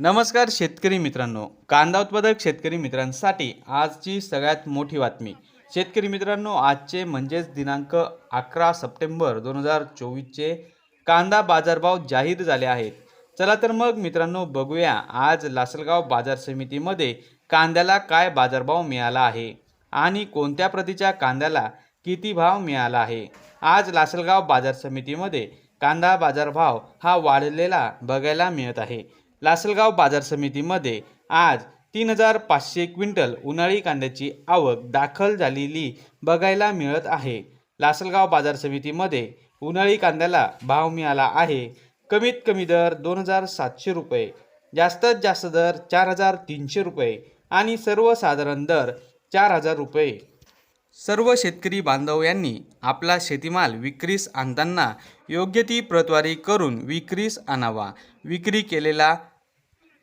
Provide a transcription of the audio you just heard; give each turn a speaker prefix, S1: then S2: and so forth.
S1: नमस्कार शेतकरी मित्रांनो. कांदा उत्पादक शेतकरी मित्रांसाठी आजची सगळ्यात मोठी बातमी. शेतकरी मित्रांनो आजचे म्हणजेच दिनांक अकरा सप्टेंबर दोन हजार चोवीसचे कांदा बाजारभाव जाहीर झाले आहेत. चला तर मग मित्रांनो बघूया आज लासलगाव बाजार समितीमध्ये कांद्याला काय बाजारभाव मिळाला आहे आणि कोणत्या प्रतीच्या कांद्याला किती भाव मिळाला आहे. आज लासलगाव बाजार समितीमध्ये कांदा बाजारभाव हा वाढलेला बघायला मिळत आहे. लासलगाव बाजार समितीमध्ये आज तीन हजार पाचशे क्विंटल उन्हाळी कांद्याची आवक दाखल झालेली बघायला मिळत आहे. लासलगाव बाजार समितीमध्ये उन्हाळी कांद्याला भाव मिळाला आहे. कमीत कमी दर दोन हजार सातशे रुपये जास्तीत जास्त दर चार हजार तीनशे रुपये आणि सर्वसाधारण दर चार हजार रुपये. सर्व शेतकरी बांधव यांनी आपला शेतीमाल विक्रीस आणताना योग्य ती प्रतवारी करून विक्रीस आणावा. विक्री केलेला